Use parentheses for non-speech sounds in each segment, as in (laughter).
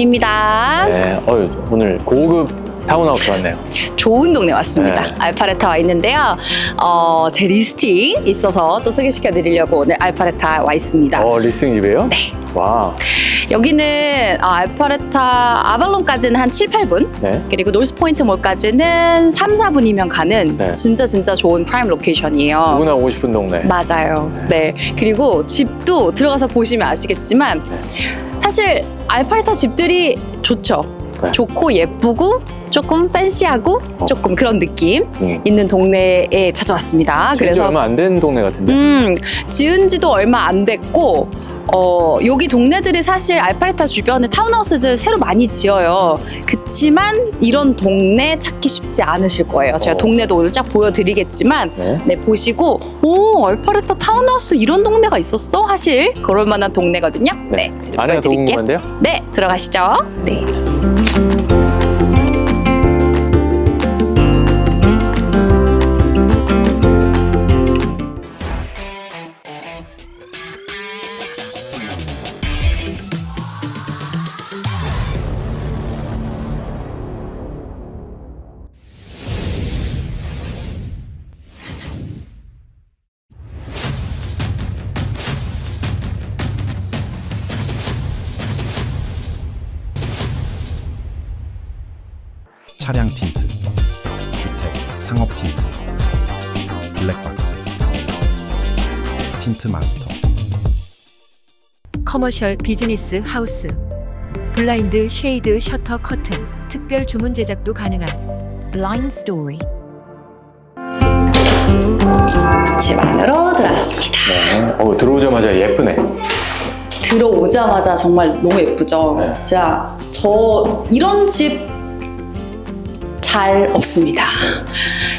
정은입니다. 네, 어유 오늘 고급 타운하우스 왔네요. 좋은 동네 왔습니다. 네. 알파레타 와 있는데요. 어, 제 리스팅 있어서 또 소개시켜 드리려고 오늘 알파레타 와 있습니다. 어, 리스팅 집이에요? 네. 와, 여기는 어, 알파레타 아발론까지는 한 7, 8분. 네. 그리고 노스 포인트 몰까지는 3, 4분이면 가는 네. 진짜 진짜 좋은 프라임 로케이션이에요. 누구나 오고 싶은 동네. 맞아요. 네. 그리고 집도 들어가서 보시면 아시겠지만 사실 알파레타 집들이 좋죠. 네. 좋고 예쁘고 조금 팬시하고 어. 조금 그런 느낌 음. 있는 동네에 찾아왔습니다. 그래서 그래서 얼마 안 된 동네 같은데. 음, 지은 지도 얼마 안 됐고 어, 여기 동네들이 사실 알파레타 주변에 타운하우스들 새로 많이 지어요. 그치만 이런 동네 찾기 쉽지 않으실 거예요. 제가 어. 동네도 오늘 쫙 보여드리겠지만 네. 네, 보시고, 오, 알파레타 타운하우스 이런 동네가 있었어? 하실 그럴 만한 동네거든요. 네. 안에가 더 보여드릴게요. 궁금한데요? 네, 들어가시죠. 네. 차량 틴트, 주택, 상업 틴트, 블랙박스, 틴트 마스터, 커머셜 비즈니스 하우스 블라인드 쉐이드 셔터 커튼 특별 주문 제작도 가능한 Blind Story. 집 안으로 들어왔습니다. 네. 어, 들어오자마자 예쁘네. 들어오자마자 정말 너무 예쁘죠? 네. 자, 저 이런 집 잘 없습니다.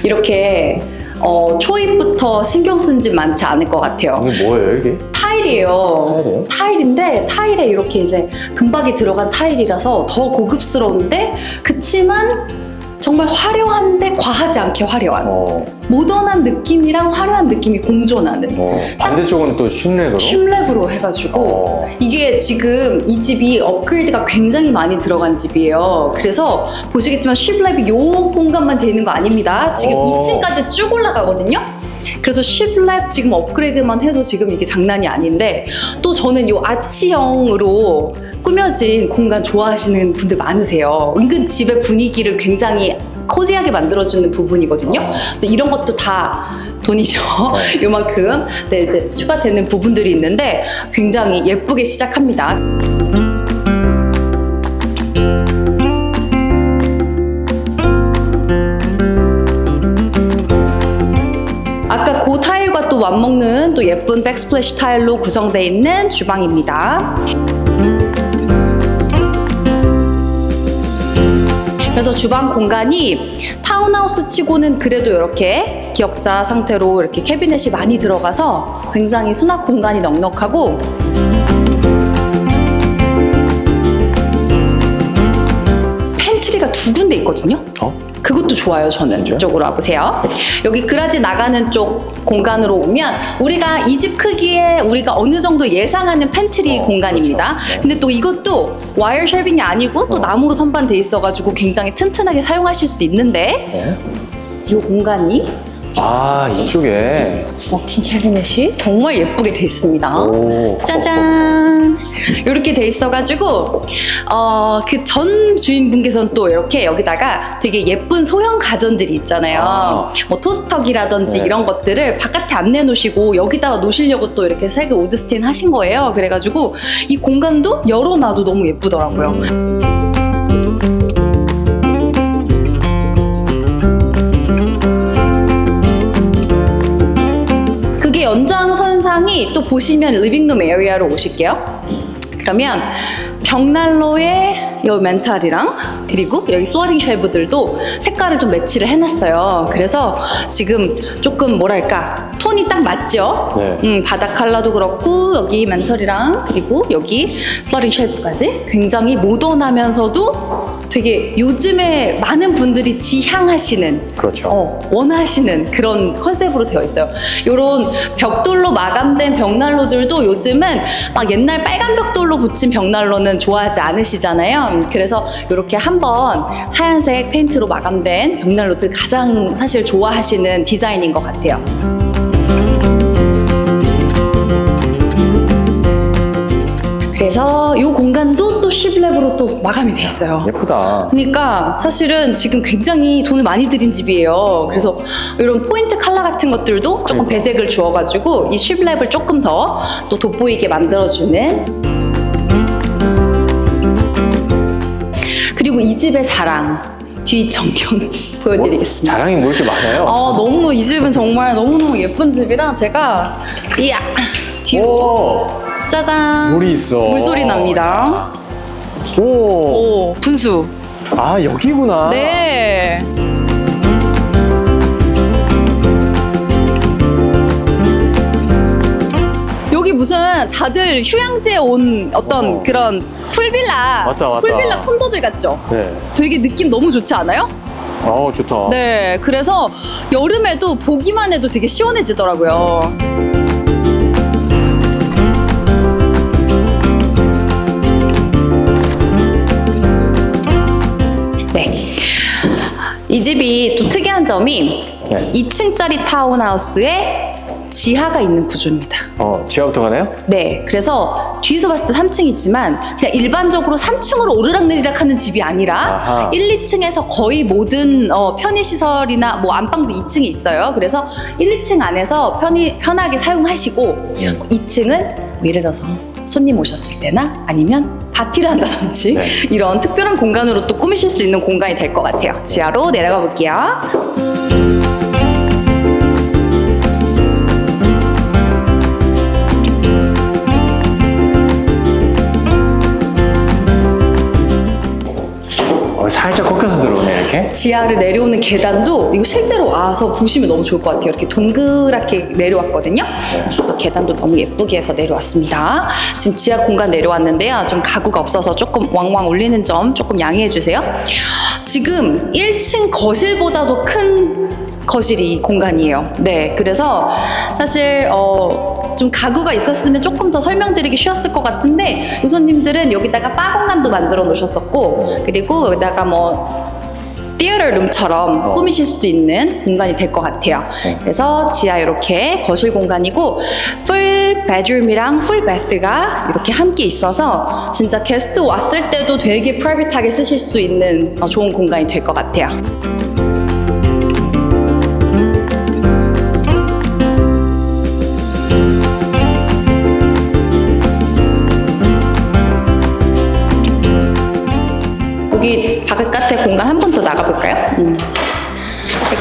이렇게 어, 초입부터 신경 쓴 집 많지 않을 것 같아요. 이게 뭐예요, 이게? 타일이에요. 타일이에요? 타일인데 타일에 이렇게 이제 금박이 들어간 타일이라서 더 고급스러운데 그치만 정말 화려한데 과하지 않게 화려한 어, 모던한 느낌이랑 화려한 느낌이 공존하는 어. 반대쪽은 또 쉰렉으로? 쉼랩으로 해가지고 어. 이게 지금 이 집이 업그레이드가 굉장히 많이 들어간 집이에요. 그래서 보시겠지만 쉽랩이 요 공간만 되는 거 아닙니다. 지금 오. 2층까지 쭉 올라가거든요. 그래서 쉽랩 지금 업그레이드만 해도 지금 이게 장난이 아닌데 또 저는 요 아치형으로 꾸며진 공간 좋아하시는 분들 많으세요. 은근 집의 분위기를 굉장히 코지하게 만들어주는 부분이거든요. 어. 근데 이런 것도 다 돈이죠. 네. (laughs) 요만큼 네, 이제 추가되는 부분들이 있는데 굉장히 예쁘게 시작합니다. 아까 그 타일과 또 맞먹는 또 예쁜 백스플래시 타일로 구성되어 있는 주방입니다. 그래서 주방 공간이 타운하우스 치고는 그래도 이렇게 기역자 상태로 이렇게 캐비넷이 많이 들어가서 굉장히 수납 공간이 넉넉하고 팬트리가 두 군데 있거든요. 어? 그것도 좋아요, 저는. 진짜요? 이쪽으로 와보세요. 여기 그라지 나가는 쪽 공간으로 오면 우리가 이 집 크기에 우리가 어느 정도 예상하는 팬트리 어, 공간입니다. 그렇죠. 네. 근데 또 이것도 와이어 쉘빙이 아니고 또 어. 나무로 선반돼 있어가지고 굉장히 튼튼하게 사용하실 수 있는데 네. 이 공간이 아, 이쪽에. 워킹 캐비넷이 정말 예쁘게 돼 있습니다. 오. 짜잔 이렇게 돼 있어가지고 어, 그 전 주인분께서는 또 이렇게 여기다가 되게 예쁜 소형 가전들이 있잖아요 아. 뭐 토스터기라든지 네. 이런 것들을 바깥에 안 내놓으시고 여기다가 놓으시려고 또 이렇게 색을 우드 스테인 하신 거예요 그래가지고 이 공간도 열어놔도 너무 예쁘더라고요 연장선상이 또 보시면 리빙룸 에리아로 오실게요. 그러면 벽난로에 여기 멘탈이랑 그리고 여기 플로링 쉘브들도 색깔을 좀 매치를 해놨어요. 그래서 지금 조금 뭐랄까 톤이 딱 맞죠? 네. 음, 바닥 컬러도 그렇고 여기 멘털이랑 그리고 여기 플로링 쉘브까지 굉장히 모던하면서도 되게 요즘에 많은 분들이 지향하시는 그렇죠. 어, 원하시는 그런 컨셉으로 되어 있어요. 이런 벽돌로 마감된 벽난로들도 요즘은 막 옛날 빨간 벽돌로 붙인 벽난로는 좋아하지 않으시잖아요. 그래서 이렇게 한번 하얀색 페인트로 마감된 벽난로들 가장 사실 좋아하시는 디자인인 것 같아요. 그래서 이 공간도 또 쉽랩으로 또 마감이 돼 있어요. 예쁘다. 그러니까 사실은 지금 굉장히 돈을 많이 들인 집이에요. 그래서 이런 포인트 컬러 같은 것들도 조금 그러니까. 배색을 주어가지고 이 쉽랩을 조금 더 또 돋보이게 만들어주는 집의 자랑 뒤 전경 (laughs) 보여드리겠습니다. 자랑이 뭐 이렇게 많아요? 어, 너무 이 집은 정말 너무너무 예쁜 집이라 제가 이야 뒤로 오, 짜잔 물이 있어. 물소리 납니다. 오, 오 분수. 아 여기구나. 네. 여기 무슨 다들 휴양지에 온 어떤 어. 그런 풀빌라, 맞다, 맞다. 풀빌라 콘도들 같죠? 네. 되게 느낌 너무 좋지 않아요? 어 좋다. 네, 그래서 여름에도 보기만 해도 되게 시원해지더라고요. 네. 이 집이 또 특이한 점이 네. 2층짜리 타운하우스에 지하가 있는 구조입니다. 어 지하부터 가나요? 네, 그래서 뒤에서 봤을 때 3층이지만 그냥 일반적으로 3층으로 오르락내리락 하는 집이 아니라 아하. 1, 2층에서 거의 모든 어, 편의시설이나 뭐 안방도 2층에 있어요. 그래서 1, 2층 안에서 편히, 편하게 사용하시고 2층은 뭐 예를 들어서 손님 오셨을 때나 아니면 파티를 한다든지 네. (laughs) 이런 특별한 공간으로 또 꾸미실 수 있는 공간이 될 것 같아요. 지하로 내려가 볼게요. 살짝 꺾여서 들어오네 이렇게. 지하를 내려오는 계단도 이거 실제로 와서 보시면 너무 좋을 것 같아요. 이렇게 동그랗게 내려왔거든요. 그래서 계단도 너무 예쁘게 해서 내려왔습니다. 지금 지하 공간 내려왔는데요. 좀 가구가 없어서 조금 왕왕 울리는 점 조금 양해해 주세요. 지금 1층 거실보다도 큰 거실이 이 공간이에요. 네, 그래서 사실 어, 좀 가구가 있었으면 조금 더 설명드리기 쉬웠을 것 같은데 요손님들은 여기다가 바 공간도 만들어 놓으셨었고 그리고 여기다가 뭐 티어터 룸처럼 어. 꾸미실 수도 있는 공간이 될 것 같아요. 네. 그래서 지하 이렇게 거실 공간이고 풀 베드룸이랑 풀 베스가 이렇게 함께 있어서 진짜 게스트 왔을 때도 되게 프라이빗하게 쓰실 수 있는 어, 좋은 공간이 될 것 같아요. 바깥의 공간 한 번 더 나가볼까요? 음.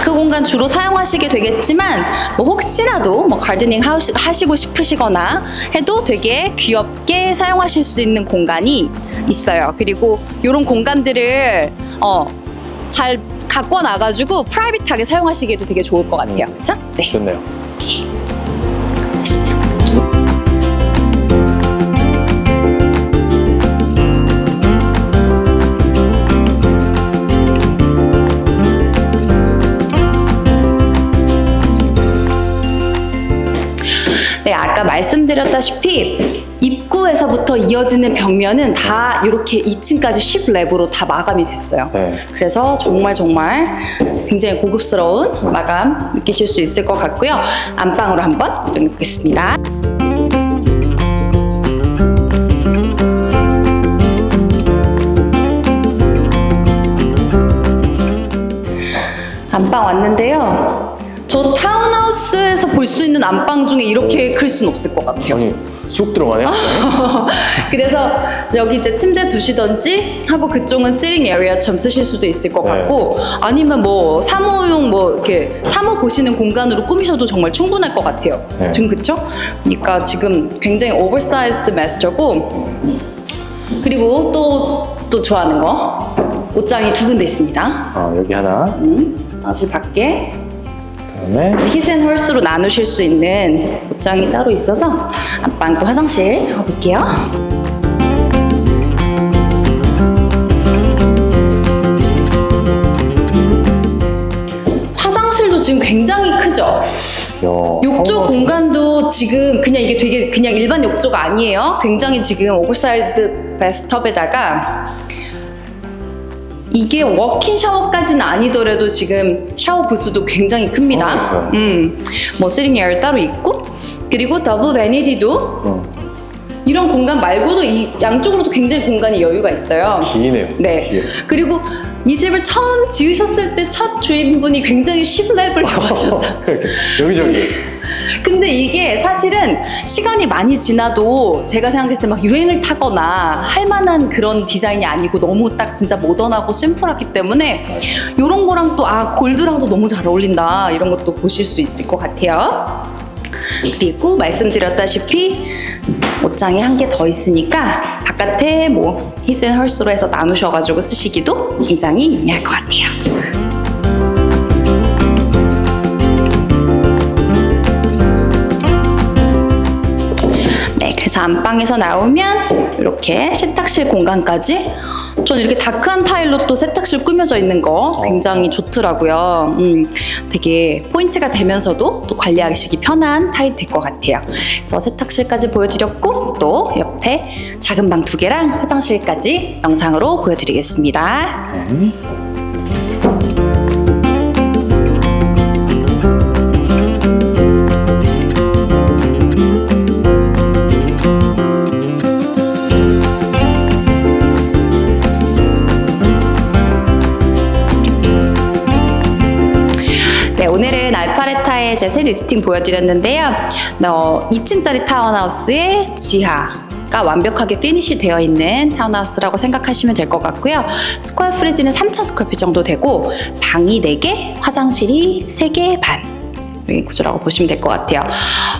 그 공간 주로 사용하시게 되겠지만 뭐 혹시라도 뭐 가드닝 하시- 하시고 싶으시거나 해도 되게 귀엽게 사용하실 수 있는 공간이 있어요. 그리고 이런 공간들을 어, 잘 갖고 나가지고 프라이빗하게 사용하시기에도 되게 좋을 것 같아요. 그렇죠? 네. 좋네요. 말씀드렸다시피 입구에서부터 이어지는 벽면은 다 이렇게 2층까지 10랩으로 다 마감이 됐어요. 네. 그래서 정말 정말 굉장히 고급스러운 마감 느끼실 수 있을 것 같고요. 안방으로 한번 이동해 보겠습니다. 안방 왔는데요. 저 타운하우스에서 볼 수 있는 안방 중에 이렇게 클 수는 없을 것 같아요. 아니 쑥 들어가네. (laughs) 그래서 여기 이제 침대 두시던지 하고 그쪽은 시링 에리어처럼 쓰실 수도 있을 것 네. 같고 아니면 뭐 사무용 뭐 이렇게 사무 보시는 공간으로 꾸미셔도 정말 충분할 것 같아요. 네. 지금 그쵸? 그러니까 지금 굉장히 오버사이즈드 마스터고 그리고 또, 또 좋아하는 거 옷장이 두 군데 있습니다. 어, 여기 하나. 음, 다시 밖에 네. 다음에 키센홀스로 나누실 수 있는 옷장이 따로 있어서 안방구 화장실 들어가 볼게요. 화장실도 지금 굉장히 크죠? 욕조 공간도 지금 그냥 이게 되게 그냥 일반 욕조가 아니에요. 굉장히 지금 오버사이즈 베스트업에다가 이게 워킹 샤워까지는 아니더라도 지금 샤워 부스도 굉장히 큽니다. 어, 음, 뭐 스링 에어 따로 있고 그리고 더블 베니디도 어, 이런 공간 말고도 이 양쪽으로도 굉장히 공간이 여유가 있어요. 기네요. 네. 기. 그리고 이 집을 처음 지으셨을 때 첫 주인분이 굉장히 쉽랩을 (laughs) 좋아하셨다. 여기저기. 근데 이게 사실은 시간이 많이 지나도 제가 생각했을 때 막 유행을 타거나 할 만한 그런 디자인이 아니고 너무 딱 진짜 모던하고 심플하기 때문에 이런 거랑 또 아 골드랑도 너무 잘 어울린다 이런 것도 보실 수 있을 것 같아요. 그리고 말씀드렸다시피 옷장이 한개 더 있으니까 바깥에 뭐 히슨 헐스로 해서 나누셔가지고 쓰시기도 굉장히 용이할 것 같아요. 그래서 안방에서 나오면 이렇게 세탁실 공간까지 저는 이렇게 다크한 타일로 또 세탁실 꾸며져 있는 거 굉장히 좋더라고요. 음, 되게 포인트가 되면서도 또 관리하시기 편한 타일 될 것 같아요. 그래서 세탁실까지 보여드렸고 또 옆에 작은 방 두 개랑 화장실까지 영상으로 보여드리겠습니다. 네, 알파레타의 제새 리스팅 보여드렸는데요. 어, 2층짜리 타운하우스의 지하 가 완벽하게 피니시 되어 있는 타운하우스라고 생각하시면 될 것 같고요. 스퀘어 프리지는 3,000 스퀘어핏 정도 되고 방이 4개, 화장실이 3개 반. 이 구조라고 보시면 될 것 같아요.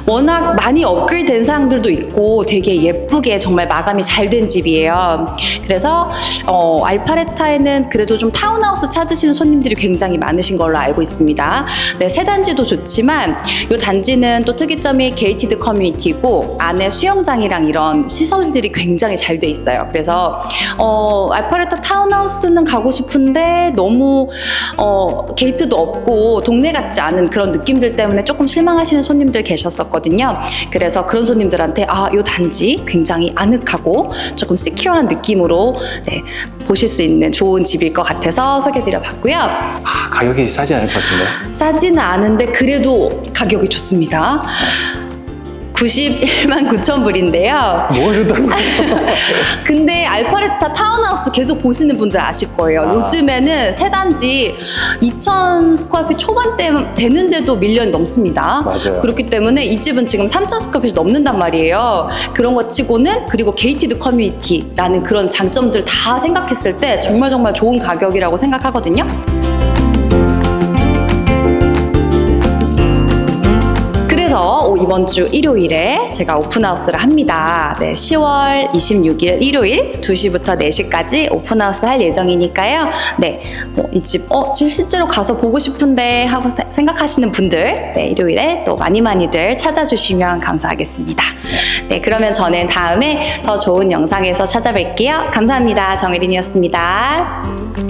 워낙 많이 업그레이드 된 사항들도 있고 되게 예쁘게 정말 마감이 잘 된 집이에요. 그래서 어, 알파레타에는 그래도 좀 타운하우스 찾으시는 손님들이 굉장히 많으신 걸로 알고 있습니다. 네, 새 단지도 좋지만 이 단지는 또 특이점이 게이티드 커뮤니티고 안에 수영장이랑 이런 시설들이 굉장히 잘 돼 있어요. 그래서 어, 알파레타 타운하우스는 가고 싶은데 너무 어, 게이트도 없고 동네 같지 않은 그런 느낌들 때문에 조금 실망하시는 손님들 계셨었거든요. 그래서 그런 손님들한테 아, 이 단지 굉장히 아늑하고 조금 시큐어한 느낌으로 네, 보실 수 있는 좋은 집일 것 같아서 소개드려 봤고요. 아, 가격이 싸지 않을 것 같은데. 싸지는 않은데 그래도 가격이 좋습니다. 91만 9천 불인데요. 뭐가 좋다는 거야? 근데 알파레타 타운하우스 계속 보시는 분들 아실 거예요. 아. 요즘에는 세 단지 2,000 스퀘어핏 초반대 되는데도 밀리언이 넘습니다. 맞아요. 그렇기 때문에 이 집은 지금 3,000 스퀘어핏이 넘는단 말이에요. 그런 것 치고는 그리고 게이티드 커뮤니티라는 그런 장점들 다 생각했을 때 정말 정말 좋은 가격이라고 생각하거든요. 오- 이번 주 일요일에 제가 오픈하우스를 합니다. 네, 10월 26일 일요일 2시부터 4시까지 오픈하우스 할 예정이니까요. 네, 뭐 이 집, 어, 지- 실제로 가서 보고 싶은데 하고 세- 생각하시는 분들, 네, 일요일에 또 많이 많이들 찾아주시면 감사하겠습니다. 네, 그러면 저는 다음에 더 좋은 영상에서 찾아뵐게요. 감사합니다. 정혜린이었습니다.